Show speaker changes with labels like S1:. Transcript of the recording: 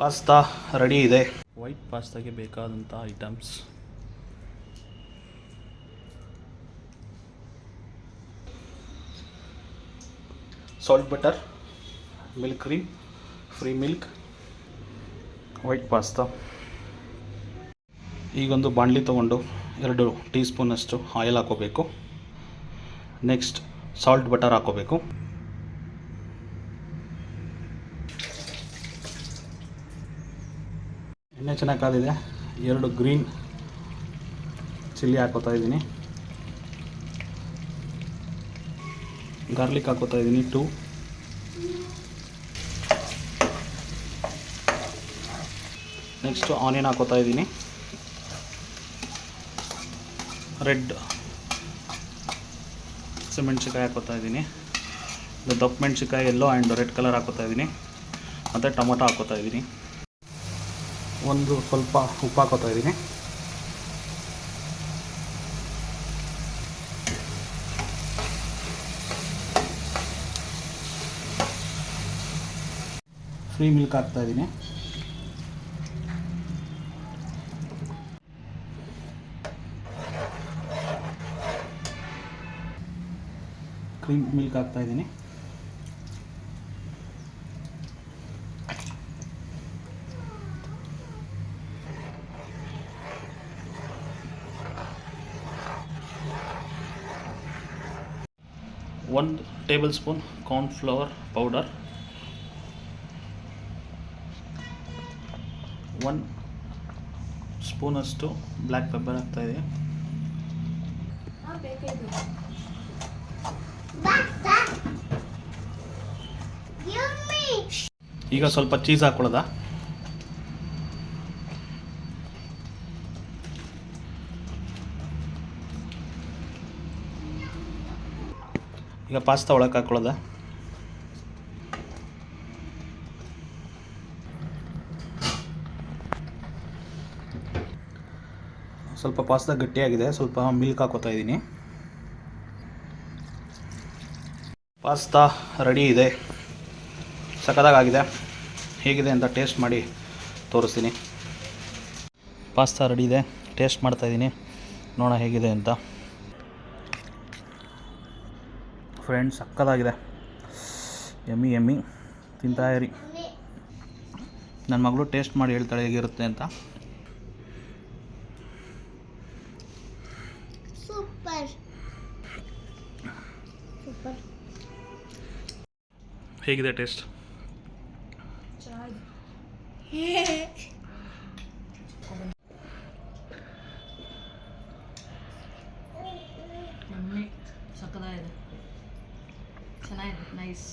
S1: Pasta ready ಇದೆ. White ಪಾಸ್ತಾಗೆ ಬೇಕಾದಂಥ items. Salt butter milk cream free milk white pasta ಈಗೊಂದು ಬಾಣಲಿ ತೊಗೊಂಡು ಎರಡು ಟೀ ಸ್ಪೂನಷ್ಟು ಆಯಿಲ್ ಹಾಕೋಬೇಕು. ನೆಕ್ಸ್ಟ್ ಸಾಲ್ಟ್ ಬಟರ್ ಹಾಕೋಬೇಕು. ಎಣ್ಣೆ ಚೆನ್ನಾಗಿ ಕಾದಿದೆ. ಎರಡು ಗ್ರೀನ್ ಚಿಲ್ಲಿ ಹಾಕೋತಾ ಇದ್ದೀನಿ. ಗಾರ್ಲಿಕ್ ಹಾಕೋತಾ ಇದ್ದೀನಿ ಟೂ ನೆಕ್ಸ್ಟು ಆನಿಯನ್ ಹಾಕೋತಾ ಇದ್ದೀನಿ. ರೆಡ್ ಹಸಿಮೆಣ್ಸಿಕಾಯಿ ಹಾಕೋತಾ ಇದ್ದೀನಿ. ಇದು ದಪ್ಪ ಮೆಣಸಿಕಾಯಿ ಎಲ್ಲೋ ಆ್ಯಂಡ್ ರೆಡ್ ಕಲರ್ ಹಾಕೋತಾ ಇದ್ದೀನಿ. ಮತ್ತು ಟೊಮೊಟೊ ಹಾಕೋತಾ ಇದ್ದೀನಿ. ಒಂದು ಸ್ವಲ್ಪ ಉಪ್ಪು ಹಾಕೋತಾ ಇದ್ದೀನಿ. ಫ್ರೀ ಮಿಲ್ಕ್ ಹಾಕ್ತಾ ಇದ್ದೀನಿ. ಕ್ರೀಮ್ ಮಿಲ್ಕ್ ಹಾಕ್ತಾ ಇದ್ದೀನಿ. ಒಂದು table spoon cornflour powder one ಸ್ಪೂನಷ್ಟು ಬ್ಲ್ಯಾಕ್ ಪೆಪ್ಪರ್ ಹಾಕ್ತಾ ಇದೆ ಈಗ ಸ್ವಲ್ಪ ಚೀಸ್ ಹಾಕೊಳ್ಳೋದಾ? ಈಗ ಪಾಸ್ತಾ ಒಳಗೆ ಹಾಕೊಳ್ಳೋದಾ? ಸ್ವಲ್ಪ ಪಾಸ್ತಾ ಗಟ್ಟಿಯಾಗಿದೆ, ಸ್ವಲ್ಪ ಮಿಲ್ಕ್ ಹಾಕೋತಾ ಇದ್ದೀನಿ. ಪಾಸ್ತಾ ರೆಡಿ ಇದೆ. ಸಖತ್ತಾಗಿದೆ ಹೇಗಿದೆ ಅಂತ ಟೇಸ್ಟ್ ಮಾಡಿ ತೋರಿಸ್ತೀನಿ. ಪಾಸ್ತಾ ರೆಡಿ ಇದೆ ಟೇಸ್ಟ್ ಮಾಡ್ತಾಯಿದ್ದೀನಿ ನೋಡೋಣ ಹೇಗಿದೆ ಅಂತ. ಫ್ರೆಂಡ್ಸ್ ಸಕ್ಕದಾಗಿದೆ. ಎಮ್ಮಿ ಎಮ್ಮಿ ತಿಂತಾ ಇರಿ. ನನ್ನ ಮಗಳು ಟೇಸ್ಟ್ ಮಾಡಿ ಹೇಳ್ತಾಳೆ ಹೇಗಿರುತ್ತೆ ಅಂತ.
S2: ಸೂಪರ್. ಸೂಪರ್.
S1: ಹೇಗಿದೆ ಟೇಸ್ಟ್?
S3: ಸಕ್ಕದಾಗಿದೆ. ಚೆನ್ನಾಗಿದೆ ನೈಸ್